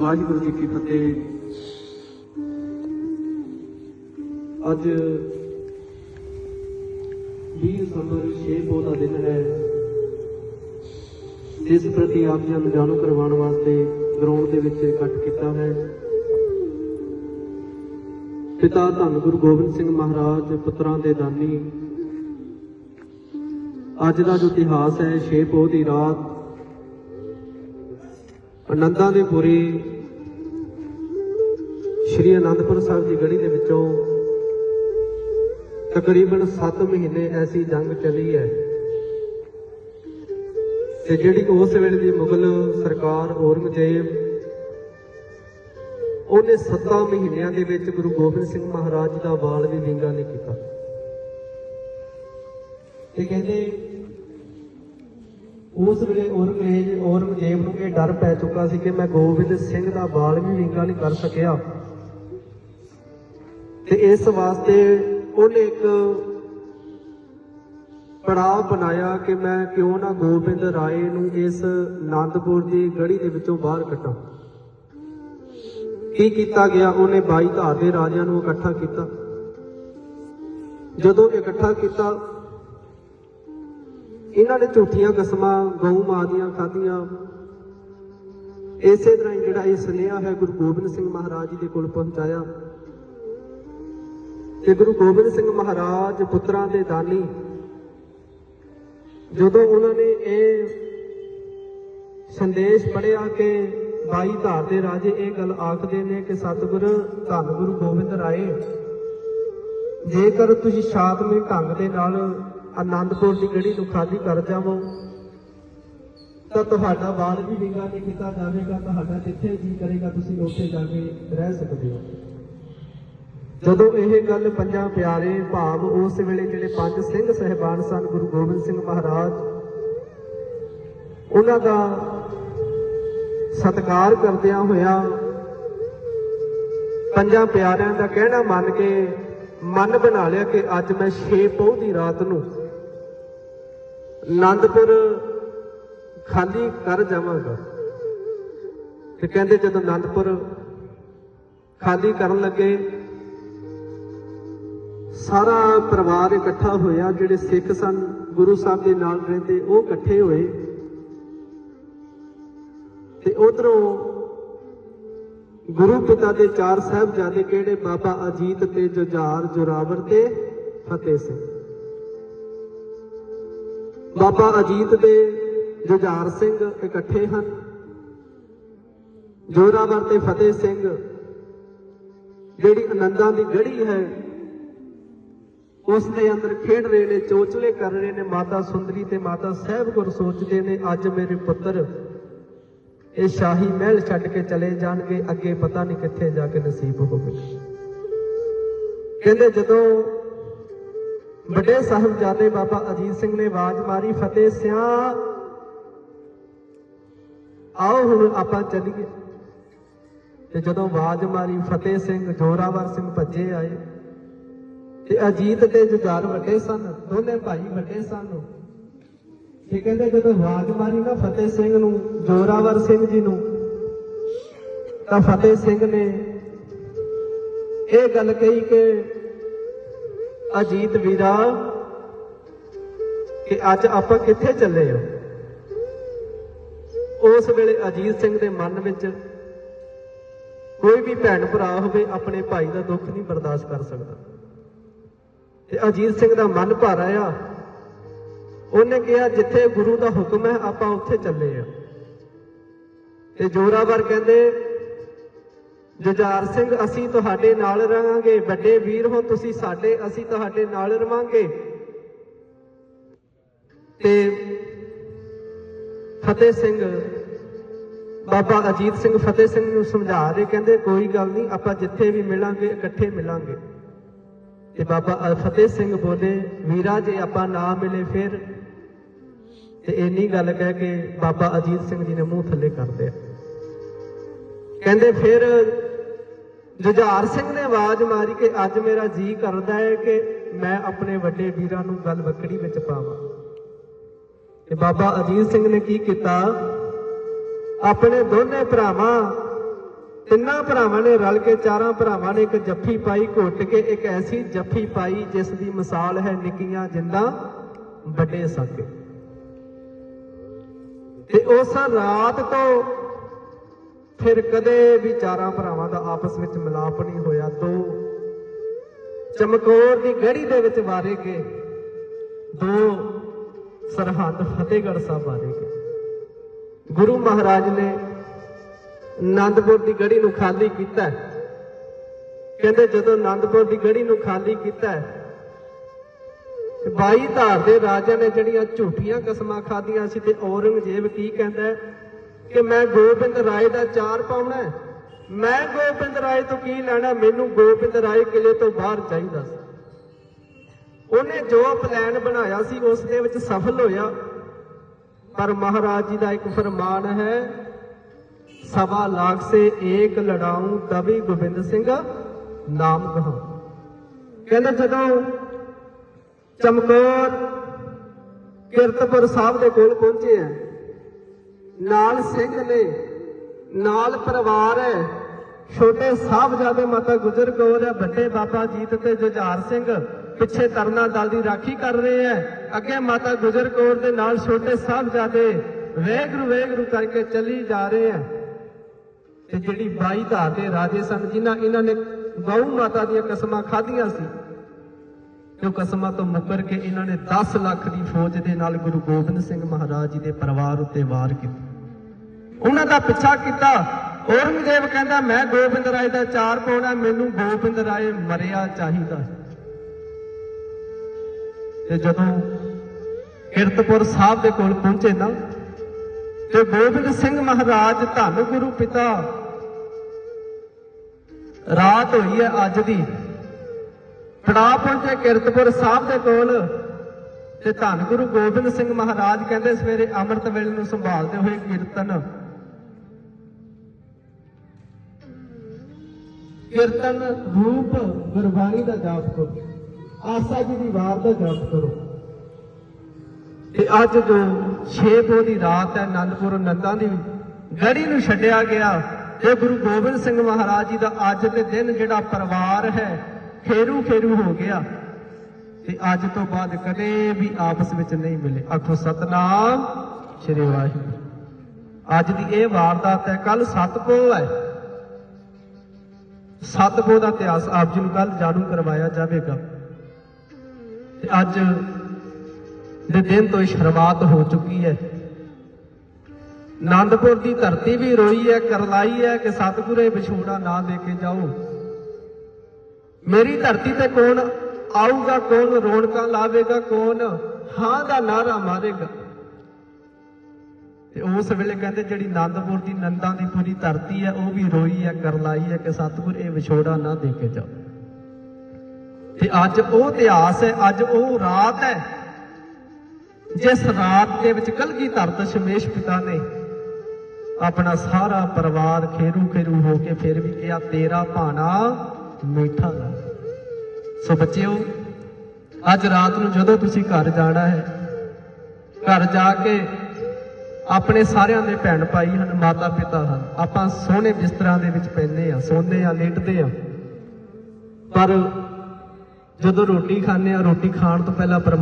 ਵਾਹਿਗੁਰੂ ਜੀ ਕੀ ਫਤਿਹ। ਅੱਜ 20 ਦਸੰਬਰ 6 ਪੋਹ ਦਾ ਦਿਨ ਹੈ। ਇਸ ਪ੍ਰਤੀ ਆਪ ਜੀ ਨੂੰ ਜਾਣੂ ਕਰਵਾਉਣ ਵਾਸਤੇ ਗਰਾਊਂਡ ਦੇ ਵਿੱਚ ਇਕੱਠ ਕੀਤਾ ਹੈ। ਪਿਤਾ ਧੰਨ ਗੁਰੂ ਗੋਬਿੰਦ ਸਿੰਘ ਮਹਾਰਾਜ, ਪੁੱਤਰਾਂ ਦੇ ਦਾਨੀ, ਅੱਜ ਦਾ ਜੋ ਇਤਿਹਾਸ ਹੈ 6 ਪੋਹ ਦੀ ਰਾਤ, ਆਨੰਦਾਂ ਦੇ ਪੁਰੀ ਸ਼੍ਰੀ ਅਨੰਦਪੁਰ ਸਾਹਿਬ ਦੀ ਗੜੀ ਦੇ ਵਿੱਚੋਂ ਤਕਰੀਬਨ 7 ਮਹੀਨੇ ਐਸੀ ਜੰਗ ਚੱਲੀ ਹੈ ਤੇ ਜਿਹੜੀ ਉਸ ਵੇਲੇ ਦੀ ਮੁਗਲ ਸਰਕਾਰ ਔਰੰਗਜ਼ੇਬ, ਉਹਨੇ 7 ਮਹੀਨਿਆਂ ਦੇ ਵਿੱਚ ਗੁਰੂ ਗੋਬਿੰਦ ਸਿੰਘ ਮਹਾਰਾਜ ਦਾ ਵਾਲ ਵੀ ਵਿੰਗਾ ਨਹੀਂ ਕੀਤਾ। ਤੇ ਕਹਿੰਦੇ ਉਸ ਵੇਲੇ ਔਰੰਗਜ਼ੇਬ ਔਰੰਗਜ਼ੇਬ ਨੂੰ ਇਹ ਡਰ ਪੈ ਚੁੱਕਾ ਸੀ ਕਿ ਮੈਂ ਗੋਬਿੰਦ ਸਿੰਘ ਦਾ ਬਾਲ ਵੀ ਵਿੰਗਾ ਨਹੀਂ ਕਰ ਸਕਿਆ। ਤੇ ਇਸ ਵਾਸਤੇ ਉਹਨੇ ਇੱਕ ਪੜਾਅ ਬਣਾਇਆ ਕਿ ਮੈਂ ਕਿਉਂ ਨਾ ਗੋਬਿੰਦ ਰਾਏ ਨੂੰ ਇਸ ਆਨੰਦਪੁਰ ਦੀ ਗੜੀ ਦੇ ਵਿੱਚੋਂ ਬਾਹਰ ਕੱਢਾਂ। ਕੀ ਕੀਤਾ ਗਿਆ? ਉਹਨੇ 22 ਧਾਰ ਦੇ ਰਾਜਿਆਂ ਨੂੰ ਇਕੱਠਾ ਕੀਤਾ। ਜਦੋਂ ਇਕੱਠਾ ਕੀਤਾ, ਇਹਨਾਂ ਨੇ ਝੂਠੀਆਂ ਕਸਮਾਂ, ਗਊ ਮਾਂ ਦੀਆਂ ਖਾਧੀਆਂ। ਇਸੇ ਤਰ੍ਹਾਂ ਹੀ ਜਿਹੜਾ ਇਹ ਸੁਨੇਹਾ ਹੈ ਗੁਰੂ ਗੋਬਿੰਦ ਸਿੰਘ ਮਹਾਰਾਜ ਜੀ ਦੇ ਕੋਲ ਪਹੁੰਚਾਇਆ। ਕਿ ਗੁਰੂ ਗੋਬਿੰਦ ਸਿੰਘ ਮਹਾਰਾਜ ਪੁੱਤਰਾਂ ਦੇ ਦਾਨੀ। ਜਦੋਂ ਉਹਨਾਂ ਨੇ ਇਹ ਸੰਦੇਸ਼ ਪੜਿਆ ਕਿ ਬਾਈ ਧਾਰ ਦੇ ਰਾਜੇ ਇਹ ਗੱਲ ਆਖਦੇ ਨੇ ਕਿ ਸਤਿਗੁਰ, ਧੰਨ ਗੁਰੂ ਗੋਬਿੰਦ ਰਾਏ, ਜੇਕਰ ਤੁਸੀਂ ਸ਼ਾਂਤਮਈ ਢੰਗ ਦੇ ਨਾਲ ਆਨੰਦਪੁਰ ਦੀ ਗੜੀ ਨੂੰ ਖਾਲੀ ਕਰ ਜਾਵੋ, ਤਾਂ ਤੁਹਾਡਾ ਵਾਲ ਵੀ ਵਿੰਗਾ ਨਹੀਂ ਕੀਤਾ ਜਾਵੇਗਾ, ਤੁਹਾਡਾ ਜਿੱਥੇ ਜੀ ਕਰੇਗਾ, ਤੁਸੀਂ ਉੱਥੇ ਜਾ ਕੇ ਰਹਿ ਸਕਦੇ ਹੋ। ਜਦੋਂ ਇਹ ਗੱਲ ਪੰਜਾਂ ਪਿਆਰੇ ਭਾਵ ਉਸ ਵੇਲੇ ਜਿਹੜੇ ਪੰਜ ਸਿੰਘ ਸਹਿਬਾਨ ਸਨ, ਗੁਰੂ ਗੋਬਿੰਦ ਸਿੰਘ ਮਹਾਰਾਜ, ਉਹਨਾਂ ਦਾ ਸਤਿਕਾਰ ਕਰਦਿਆਂ ਹੋਇਆ ਪੰਜਾਂ ਪਿਆਰਿਆਂ ਦਾ ਕਹਿਣਾ ਮੰਨ ਕੇ ਮਨ ਬਣਾ ਲਿਆ ਕਿ ਅੱਜ ਮੈਂ 6 ਪੋਹ ਦੀ ਰਾਤ ਨੂੰ ਆਨੰਦਪੁਰ ਖਾਲੀ ਕਰ ਜਾਵਾਂਗਾ। ਤੇ ਕਹਿੰਦੇ ਜਦੋਂ ਆਨੰਦਪੁਰ ਖਾਲੀ ਕਰਨ ਲੱਗੇ ਸਾਰਾ ਪਰਿਵਾਰ ਇਕੱਠਾ ਹੋਇਆ, ਜਿਹੜੇ ਸਿੱਖ ਸਨ, ਗੁਰੂ ਸਾਹਿਬ ਦੇ ਨਾਲ ਰਹਿੰਦੇ, ਉਹ ਇਕੱਠੇ ਹੋਏ। ਤੇ ਉਧਰੋਂ ਗੁਰੂ ਪਿਤਾ ਦੇ ਚਾਰ ਸਾਹਿਬਜ਼ਾਦੇ ਕਿਹੜੇ? ਬਾਬਾ ਅਜੀਤ ਤੇ ਜੁਝਾਰ ਜੁਰਾਵਰ ਤੇ ਫਤਿਹ ਸਿੰਘ। ਬਾਬਾ ਅਜੀਤ ਦੇ ਜੁਝਾਰ ਸਿੰਘ ਇਕੱਠੇ ਹਨ। ਜੋਰਾਵਰ ਤੇ ਫਤਿਹ ਸਿੰਘ, ਜਿਹੜੀ ਆਨੰਦਾਂ ਦੀ ਗੜੀ ਹੈ ਉਸ ਦੇ ਅੰਦਰ ਖੇਡ ਰਹੇ ਨੇ, ਚੋਚਲੇ ਕਰ ਰਹੇ ਨੇ, ਮਾਤਾ ਸੁੰਦਰੀ ਤੇ ਮਾਤਾ ਸਾਹਿਬ ਗੁਰ ਸੋਚਦੇ ਨੇ, ਅੱਜ ਮੇਰੇ ਪੁੱਤਰ ਇਹ ਸ਼ਾਹੀ ਮਹਿਲ ਛੱਡ ਕੇ ਚਲੇ ਜਾਣਗੇ, ਅੱਗੇ ਪਤਾ ਨਹੀਂ ਕਿੱਥੇ ਜਾ ਕੇ ਨਸੀਬ ਹੋਵੇ। ਕਹਿੰਦੇ ਜਦੋਂ ਵੱਡੇ ਸਾਹਿਬਜ਼ਾਦੇ ਬਾਬਾ ਅਜੀਤ ਸਿੰਘ ਨੇ ਆਵਾਜ਼ ਮਾਰੀ, ਫਤਿਹ ਸਿਆ, ਆਓ ਹੁਣ ਆਪਾਂ ਚੱਲੀਏ। ਤੇ ਜਦੋਂ ਆਵਾਜ਼ ਮਾਰੀ, ਫਤਿਹ ਸਿੰਘ, ਜੋਰਾਵਰ ਸਿੰਘ ਭੱਜੇ ਆਏ। ਤੇ ਅਜੀਤ ਤੇ ਜੁਝਾਰ ਵੱਡੇ ਸਨ, ਦੋਨੇ ਭਾਈ ਵੱਡੇ ਸਨ। ਤੇ ਕਹਿੰਦੇ ਜਦੋਂ ਆਵਾਜ਼ ਮਾਰੀ ਨਾ ਫਤਿਹ ਸਿੰਘ ਨੂੰ, ਜੋਰਾਵਰ ਸਿੰਘ ਜੀ ਨੂੰ, ਤਾਂ ਫਤਿਹ ਸਿੰਘ ਨੇ ਇਹ ਗੱਲ ਕਹੀ ਕਿ ਅਜੀਤ ਵੀਰਾ, ਕਿ ਅੱਜ ਆਪਾਂ ਕਿੱਥੇ ਚੱਲੇ ਹਾਂ? ਉਸ ਵੇਲੇ ਅਜੀਤ ਸਿੰਘ ਦੇ ਮਨ ਵਿੱਚ ਕੋਈ ਵੀ ਭੈਣ ਭਰਾ ਹੋਵੇ, ਆਪਣੇ ਭਾਈ ਦਾ ਦੁੱਖ ਨਹੀਂ ਬਰਦਾਸ਼ਤ ਕਰ ਸਕਦਾ। ਤੇ ਅਜੀਤ ਸਿੰਘ ਦਾ ਮਨ ਭਰ ਆਇਆ। ਉਹਨੇ ਕਿਹਾ, ਜਿੱਥੇ ਗੁਰੂ ਦਾ ਹੁਕਮ ਹੈ, ਆਪਾਂ ਉੱਥੇ ਚੱਲੇ ਆ। ਤੇ ਜੋਰਾਵਰ ਕਹਿੰਦੇ, ਜੁਝਾਰ ਸਿੰਘ, ਅਸੀਂ ਤੁਹਾਡੇ ਨਾਲ ਰਹਾਂਗੇ। ਵੱਡੇ ਵੀਰ ਹੋ, ਤੁਸੀਂ ਸਾਡੇ, ਅਸੀਂ ਤੁਹਾਡੇ ਨਾਲ ਰਵਾਂਗੇ। ਤੇ ਫਤਿਹ ਸਿੰਘ, ਬਾਬਾ ਅਜੀਤ ਸਿੰਘ ਫਤਿਹ ਸਿੰਘ ਨੂੰ ਸਮਝਾ ਰਹੇ, ਕਹਿੰਦੇ, ਕੋਈ ਗੱਲ ਨਹੀਂ, ਆਪਾਂ ਜਿੱਥੇ ਵੀ ਮਿਲਾਂਗੇ, ਇਕੱਠੇ ਮਿਲਾਂਗੇ। ਤੇ ਬਾਬਾ ਫਤਿਹ ਸਿੰਘ ਬੋਲੇ ਵੀਰਾ ਜੇ ਆਪਾਂ ਨਾ ਮਿਲੇ ਫਿਰ? ਤੇ ਇੰਨੀ ਗੱਲ ਕਹਿ ਕੇ ਬਾਬਾ ਅਜੀਤ ਸਿੰਘ ਜੀ ਨੇ ਮੂੰਹ ਥੱਲੇ ਕਰ ਦਿਆ ਕਹਿੰਦੇ ਫਿਰ ਜੁਝਾਰ ਸਿੰਘ ਨੇ ਆਵਾਜ਼ ਮਾਰੀ ਕਿ ਅੱਜ ਮੇਰਾ ਜੀ ਕਰਦਾ ਹੈ ਕਿ ਮੈਂ ਆਪਣੇ ਵੱਡੇ ਵੀਰਾਂ ਨੂੰ ਗੱਲ ਬੱਕੜੀ ਵਿੱਚ ਪਾਵਾਂ। ਤੇ ਬਾਬਾ ਅਜੀਤ ਸਿੰਘ ਨੇ ਕੀ ਕੀਤਾ? ਆਪਣੇ ਦੋਨੇ ਭਰਾਵਾਂ ਤਿੰਨਾਂ ਭਰਾਵਾਂ ਨੇ ਰਲ ਕੇ, ਚਾਰਾਂ ਭਰਾਵਾਂ ਨੇ ਇੱਕ ਜੱਫੀ ਪਾਈ, ਘੁੱਟ ਕੇ ਇੱਕ ਐਸੀ ਜੱਫੀ ਪਾਈ, ਜਿਸ ਦੀ ਮਿਸਾਲ ਹੈ ਨਿੱਕੀਆਂ ਜਿੰਦਾਂ ਵੱਡੇ ਸਾਕੇ। ਤੇ ਉਸ ਰਾਤ ਤੋਂ ਫਿਰ ਕਦੇ ਵੀ ਚਾਰਾਂ ਭਰਾਵਾਂ ਦਾ ਆਪਸ ਵਿੱਚ ਮਿਲਾਪ ਨਹੀਂ ਹੋਇਆ। ਦੋ ਚਮਕੌਰ ਦੀ ਗੜੀ ਦੇ ਵਿੱਚ ਵਾਰੇ ਗਏ। ਦੋ ਸਰਹੰਦ ਫਤਿਹਗੜ੍ਹ ਸਾਹਿਬ ਵਾਰੇ ਗਏ। ਗੁਰੂ ਮਹਾਰਾਜ ਨੇ ਆਨੰਦਪੁਰ ਦੀ ਗੜੀ ਨੂੰ ਖਾਲੀ ਕੀਤਾ ਕਹਿੰਦੇ ਜਦੋਂ ਆਨੰਦਪੁਰ ਦੀ ਗੜੀ ਨੂੰ ਖਾਲੀ ਕੀਤਾ ਹੈ, ਤੇ 22 ਧਾਰ ਦੇ ਰਾਜਿਆਂ ਨੇ ਜਿਹੜੀਆਂ ਝੂਠੀਆਂ ਕਸਮਾਂ ਖਾਧੀਆਂ ਸੀ ਤੇ ਔਰੰਗਜ਼ੇਬ ਕੀ ਕਹਿੰਦਾ ਕਿ ਮੈਂ ਗੋਬਿੰਦ ਰਾਏ ਦਾ ਚਾਰ ਪਾਉਣਾ ਮੈਂ ਗੋਬਿੰਦ ਰਾਏ ਤੋਂ ਕੀ ਲੈਣਾ ਮੈਨੂੰ ਗੋਬਿੰਦ ਰਾਏ ਕਿਲੇ ਤੋਂ ਬਾਹਰ ਚਾਹੀਦਾ ਸੀ। ਉਹਨੇ ਜੋ ਪਲਾਨ ਬਣਾਇਆ ਸੀ ਉਸ ਦੇ ਵਿੱਚ ਸਫਲ ਹੋਇਆ। ਪਰ ਮਹਾਰਾਜ ਜੀ ਦਾ ਇੱਕ ਫਰਮਾਨ ਹੈ ਸਵਾ ਲਾਖ ਸੇ ਏਕ ਲੜਾਉਂ ਤਬੀ ਗੋਬਿੰਦ ਸਿੰਘ ਨਾਮ ਕਹਾਂ। ਕਹਿੰਦੇ ਜਦੋਂ ਚਮਕੌਰ ਕਿਰਤਪੁਰ ਸਾਹਿਬ ਦੇ ਕੋਲ ਪਹੁੰਚੇ ਆ, ਨਾਲ ਸਿੰਘ ਨੇ, ਨਾਲ ਪਰਿਵਾਰ ਹੈ, ਛੋਟੇ ਸਾਹਿਬਜ਼ਾਦੇ ਮਾਤਾ ਗੁਜਰ ਕੌਰ ਹੈ, ਵੱਡੇ ਬਾਬਾ ਜੀਤ ਤੇ ਜੁਝਾਰ ਸਿੰਘ, ਪਿੱਛੇ ਤਰਨਾ ਦਲ ਦੀ ਰਾਖੀ ਕਰ ਰਹੇ ਹੈ। ਅੱਗੇ ਮਾਤਾ ਗੁਜਰ ਕੌਰ ਦੇ ਨਾਲ ਛੋਟੇ ਸਾਹਿਬਜ਼ਾਦੇ ਵੇਗਰੂ ਵੇਗਰੂ ਕਰਕੇ ਚੱਲੀ ਜਾ ਰਹੇ ਹੈ। ਤੇ ਜਿਹੜੀ 22 ਧਾਰ ਦੇ ਰਾਜੇ ਸਨ, ਜਿਨ੍ਹਾਂ ਇਹਨਾਂ ਨੇ ਗਊ ਮਾਤਾ ਦੀਆਂ ਕਸਮਾਂ ਖਾਧੀਆਂ ਸੀ, ਤੇ ਉਹ ਕਸਮਾਂ ਤੋਂ ਮੁਕਰ ਕੇ ਇਹਨਾਂ ਨੇ 10 ਲੱਖ ਦੀ ਫੌਜ ਦੇ ਨਾਲ ਗੁਰੂ ਗੋਬਿੰਦ ਸਿੰਘ ਮਹਾਰਾਜ ਜੀ ਦੇ ਪਰਿਵਾਰ ਉੱਤੇ ਵਾਰ ਕੀਤਾ। ਉਹਨਾਂ ਦਾ ਪਿੱਛਾ ਕੀਤਾ। ਔਰੰਗਜ਼ੇਬ ਕਹਿੰਦਾ, ਮੈਂ ਗੋਬਿੰਦ ਰਾਏ ਦਾ ਚਾਰ ਪਾਉਣਾ ਮੈਨੂੰ ਗੋਬਿੰਦ ਰਾਏ ਮਰਿਆ ਚਾਹੀਦਾ ਤੇ ਜਦੋਂ ਕਿਰਤਪੁਰ ਸਾਹਿਬ ਦੇ ਕੋਲ ਪਹੁੰਚੇ ਨਾ ਤੇ ਗੋਬਿੰਦ ਸਿੰਘ ਮਹਾਰਾਜ ਧੰਨ ਗੁਰੂ ਪਿਤਾ। ਰਾਤ ਹੋਈ ਹੈ ਅੱਜ ਦੀ। ਫੜਾ ਪਹੁੰਚੇ ਕਿਰਤਪੁਰ ਸਾਹਿਬ ਦੇ ਕੋਲ ਤੇ ਧੰਨ ਗੁਰੂ ਗੋਬਿੰਦ ਸਿੰਘ ਮਹਾਰਾਜ ਕਹਿੰਦੇ ਸਵੇਰੇ ਅੰਮ੍ਰਿਤ ਵੇਲੇ ਨੂੰ ਸੰਭਾਲਦੇ ਹੋਏ ਕੀਰਤਨ। ਕੀਰਤਨ ਰੂਪ ਗੁਰਬਾਣੀ ਦਾ ਜਾਪ ਕਰੋ। ਆਸਾ ਜੀ ਦੀ ਵਾਰ ਦਾ ਜਾਪ ਕਰੋ। ਤੇ ਅੱਜ ਜੋ 6 ਪੋ ਦੀ ਰਾਤ ਹੈ ਆਨੰਦਪੁਰ ਨੰਦਾਂ ਦੀ ਗੜੀ ਨੂੰ ਛੱਡਿਆ ਗਿਆ ਤੇ ਗੁਰੂ ਗੋਬਿੰਦ ਸਿੰਘ ਮਹਾਰਾਜ ਜੀ ਦਾ ਅੱਜ ਦੇ ਦਿਨ ਜਿਹੜਾ ਪਰਿਵਾਰ ਹੈ, ਖੇਰੂ ਖੇਰੂ ਹੋ ਗਿਆ। ਤੇ ਅੱਜ ਤੋਂ ਬਾਅਦ ਕਦੇ ਵੀ ਆਪਸ ਵਿੱਚ ਨਹੀਂ ਮਿਲੇ। ਆਖੋ ਸਤਨਾਮ ਸ੍ਰੀ ਵਾਹਿਗੁਰੂ। ਅੱਜ ਦੀ ਇਹ ਵਾਰਦਾਤ ਹੈ ਕੱਲ ਸਤਪੋ ਹੈ। ਸਤਪੋ ਦਾ ਇਤਿਹਾਸ ਆਪ ਜੀ ਨੂੰ ਕੱਲ ਜਾਣੂ ਕਰਵਾਇਆ ਜਾਵੇਗਾ। ਤੇ ਅੱਜ ਦੇ ਦਿਨ ਤੋਂ ਹੀ ਸ਼ੁਰੂਆਤ ਹੋ ਚੁੱਕੀ ਹੈ। ਆਨੰਦਪੁਰ ਦੀ ਧਰਤੀ ਵੀ ਰੋਈ ਹੈ, ਕਰਲਾਈ ਹੈ ਕਿ ਸਤਿਗੁਰੇ ਵਿਛੋੜਾ ਨਾ ਦੇ ਕੇ ਜਾਓ। ਮੇਰੀ ਧਰਤੀ ਤੇ ਕੌਣ ਆਊਗਾ, ਕੌਣ ਰੌਣਕਾਂ ਲਾਵੇਗਾ, ਕੌਣ ਹਾਂ ਦਾ ਨਾਰਾ ਮਾਰੇਗਾ। ਤੇ ਉਸ ਵੇਲੇ ਕਹਿੰਦੇ, ਜਿਹੜੀ ਆਨੰਦਪੁਰ ਦੀ ਨੰਦਾਂ ਦੀ ਪੂਰੀ ਧਰਤੀ ਹੈ, ਉਹ ਵੀ ਰੋਈ ਹੈ, ਕਰਲਾਈ ਹੈ ਕਿ ਸਤਿਗੁਰ ਇਹ ਵਿਛੋੜਾ ਨਾ ਦੇ ਕੇ ਜਾਓ। ਤੇ ਅੱਜ ਉਹ ਇਤਿਹਾਸ ਹੈ, ਅੱਜ ਉਹ ਰਾਤ ਹੈ ਜਿਸ ਰਾਤ ਦੇ ਵਿੱਚ ਕਲਗੀ ਧਰਤ ਸ਼ਮੇਸ਼ ਪਿਤਾ ਨੇ ਆਪਣਾ ਸਾਰਾ ਪਰਿਵਾਰ ਖੇਰੂ ਖੇਰੂ ਹੋ ਕੇ ਫਿਰ ਵੀ ਕਿਹਾ, ਤੇਰਾ ਭਾਣਾ ਮਿੱਠਾ ਸੋ ਬੱਚਿਓ, ਅੱਜ ਰਾਤ ਨੂੰ ਜਦੋਂ ਤੁਸੀਂ ਘਰ ਜਾਣਾ ਹੈ, ਘਰ ਜਾ ਕੇ ਆਪਣੇ ਸਾਰਿਆਂ ਦੇ ਭੈਣ ਭਾਈ ਹਨ, ਮਾਤਾ ਪਿਤਾ ਹਨ, ਆਪਾਂ ਸੋਹਣੇ ਬਿਸਤਰਾਂ ਦੇ ਵਿੱਚ ਪੈਂਦੇ ਆ ਸੌਂਦੇ ਆ ਲੇਟਦੇ ਆ ਪਰ ਜਦੋਂ ਰੋਟੀ ਖਾਂਦੇ ਆ ਰੋਟੀ ਖਾਣ ਤੋਂ ਪਹਿਲਾਂ ਪਰਮ